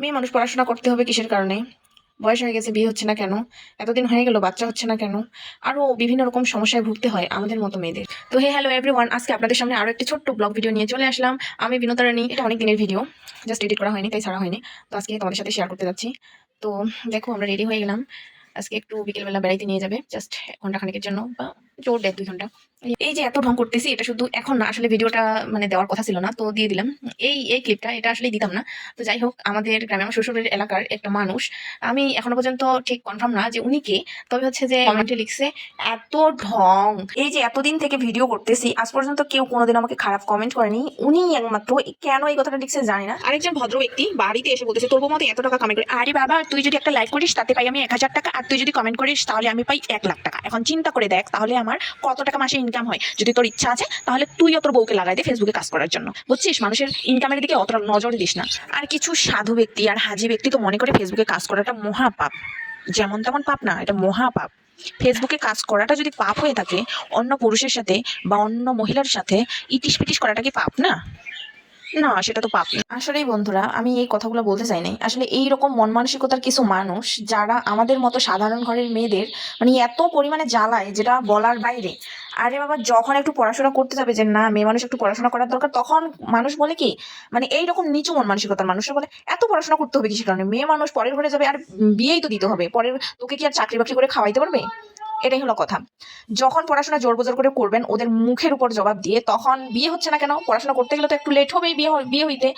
মেয়ে মানুষ পড়াশোনা করতে হবে কিসের কারণে? বয়স হয়ে গেছে, বিয়ে হচ্ছে না কেন? এতদিন হয়ে গেল, বাচ্চা হচ্ছে না কেন? আরও বিভিন্ন রকম সমস্যায় ভুগতে হয় আমাদের মতো মেয়েদের। তো হে হ্যালো এভরিওয়ান আজকে আপনাদের সামনে আরও একটি ছোট্ট ব্লগ ভিডিও নিয়ে চলে আসলাম। আমি বিনোদা রানী, এটা অনেক দিনের ভিডিও জাস্ট এডিট করা হয়নি, তাই ছাড়া হয়নি। তো আজকে তোমাদের সাথে শেয়ার করতে যাচ্ছি। তো দেখো, আমরা রেডি হয়ে গেলাম। আজকে একটু বিকেলবেলা বেড়াইতে নিয়ে যাবে জাস্ট ঘণ্টা খানিকের জন্য, বা জোর দেড় দুই ঘণ্টা এই যে এত ঢং করতেছি, এটা শুধু এখন না, আসলে ভিডিওটা মানে দেওয়ার কথা ছিল না, তো দিয়ে দিলাম। এই এই ক্লিপটা এটা আসলে দিতাম না। তো যাই হোক, আমাদের গ্রামে, আমার শ্বশুরের এলাকার একটা মানুষ, আমি এখনও পর্যন্ত ঠিক কনফার্ম না যে উনি কে, তবে হচ্ছে যে কমেন্টে লিখছে, এত ঢং। এই যে এতদিন থেকে ভিডিও করতেছি, আজ পর্যন্ত কেউ কোনোদিন আমাকে খারাপ কমেন্ট করেনি। উনি একমাত্র, কেন এই কথাটা লিখছে জানি না। আরেকজন ভদ্র ব্যক্তি বাড়িতে এসে বলতেছে, তোর মতো এত টাকা কমেন্ট করে আরে বাবা, তুই যদি একটা লাইক করিস, তাতে পাই আমি এক হাজার টাকা, আর তুই যদি কমেন্ট করিস, তাহলে আমি পাই এক লাখ টাকা। এখন চিন্তা করে দেখ, তাহলে আমার কত টাকা মাসে ইনকাম হয়? যদি তোর ইচ্ছা আছে, তাহলে তুইও তোর বউকে লাগাই দে ফেসবুকে কাজ করার জন্য। বুঝছিস? মানুষের ইনকামের দিকে অতটা নজর দিস না। আর কিছু সাধু ব্যক্তি আর হাজি ব্যক্তি তো মনে করে ফেসবুকে কাজ করাটা মহাপাপ। যেমন তেমন পাপ না, এটা মহাপাপ। ফেসবুকে কাজ করাটা যদি পাপ হয়ে থাকে, অন্য পুরুষের সাথে বা অন্য মহিলার সাথে ইটিস পিটিস করাটা কি পাপ না? না, সেটা তো পাপ না। আসলেই বন্ধুরা, আমি এই কথাগুলো বলতে চাই নাই। আসলে এই রকম মন মানসিকতার কিছু মানুষ যারা আমাদের মতো সাধারণ ঘরের মেয়েদের মানে এত পরিমাণে জ্বালায় যেটা বলার বাইরে, আরে বাবা, যখন একটু পড়াশোনা করতে যাবে যে না, মেয়ে মানুষ একটু পড়াশোনা করার দরকার, তখন মানুষ বলে কি মানে এইরকম নিচু মন মানসিকতার মানুষরা বলে, এত পড়াশোনা করতে হবে কিসের কারণে? মেয়ে মানুষ পরের ঘরে যাবে, আর বিয়েই তো দিতে হবে। পরের তোকে কি আর চাকরি বাকরি করে খাওয়াইতে পারবে? এটাই হলো কথা। যখন পড়াশোনা জোর বোজোর করে করবেন, ওদের মুখের উপর জবাব দিয়ে, তখন বিয়ে হচ্ছে না কেন? পড়াশোনা করতে গেলে তো একটু লেট হবেই, বিয়ে বিয়ে হইতে।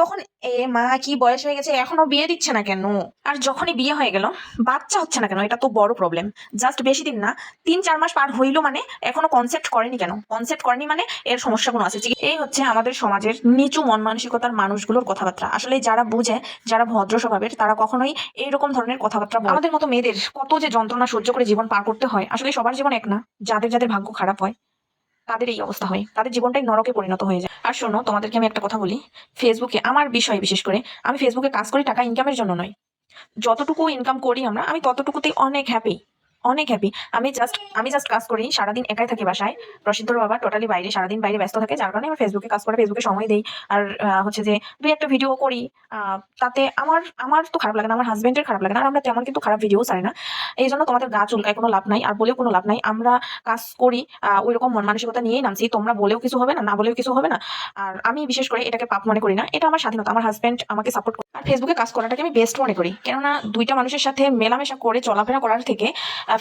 তখন এ মা কি বয়স হয়ে গেছে, এখনও বিয়ে দিচ্ছে না কেন? আর যখনই বিয়ে হয়ে গেল, বাচ্চা হচ্ছে না কেন? এটা তো বড় প্রবলেম জাস্ট বেশি দিন না, তিন চার মাস পার হইল মানে এখনও কনসেপ্ট করেনি কেন? কনসেপ্ট করেনি মানে এর সমস্যা কোনো আছে? এই হচ্ছে আমাদের সমাজের নিচু মন মানসিকতার মানুষগুলোর কথাবার্তা। আসলে যারা বুঝে, যারা ভদ্র স্বভাবের, তারা কখনোই এইরকম ধরনের কথাবার্তা আমাদের মতো মেয়েদের কত যে যন্ত্রণা সহ্য করে জীবন পার করতে হয়, আসলে সবার জীবন এক না। যাদের যাদের ভাগ্য খারাপ হয় তাদের এই অবস্থা হয়। তাদের জীবনটাই নরকে পরিণত হয়ে যায়। আর শোনো, তোমাদেরকে আমি একটা কথা বলি। ফেসবুকে আমার বিষয় বিশেষ করে, আমি ফেসবুকে কাজ করি টাকা ইনকামের জন্য নয়। যতটুকু ইনকাম করি আমরা, আমি ততটুকুতেই অনেক হ্যাপি অনেক হ্যাপি আমি জাস্ট আমি জাস্ট কাজ করি, সারাদিন একাই থাকি বাসায়। প্রসিদ্ধর বাবা টোটালি বাইরে, সারাদিন বাইরে ব্যস্ত থাকে, যার কারণে আমি ফেসবুকে কাজ করে ফেসবুকে সময় দেই। আর হচ্ছে যে দুই একটা ভিডিও করি তাতে আমার আমার তো খারাপ লাগে না, আমার হাজবেন্ডের খারাপ লাগে না, আর আমরা তেমন কিন্তু খারাপ ভিডিও চাই না। এই জন্য তোমাদের গা চুলকায় কোনো লাভ নাই, আর বলেও কোনো লাভ নাই। আমরা কাজ করি ওই রকম মন মানসিকতা নিয়েই নামছি, তোমরা বলেও কিছু হবে না না বলেও কিছু হবে না। আর আমি বিশেষ করে এটাকে পাপ মনে করি না, এটা আমার স্বাধীনতা, আমার হাজবেন্ড আমাকে সাপোর্ট করে আর ফেসবুকে কাজ করাটাকে আমি বেস্ট মনে করি। কেননা দুইটা মানুষের সাথে মেলামেশা করে, চলাফেরা করার থেকে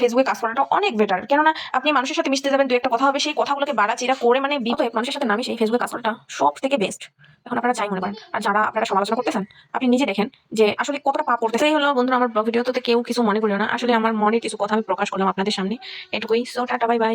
ফেসবুকে কাজ করাটা অনেক বেটার কেননা আপনি মানুষের সাথে মিশতে যাবেন, দু একটা কথা হবে, সেই কথাগুলোকে বাড়াচিরা করে মানে বিপদ মানুষের সাথে নামে সেই ফেসবুকে কাজ করাটা সব থেকে বেস্ট এখন আপনারা চাই মনে করেন। আর যারা আপনারা সমালোচনা করতেছেন, আপনি নিজে দেখেন যে আসলে কতটা পাপ করতেছে এই হলো বন্ধুরা, আমার ভিডিওতে কেউ কিছু মনে করিও না। আসলে আমার মনের কিছু কথা আমি প্রকাশ করলাম আপনাদের সামনে। এটুকুই। So tata bye bye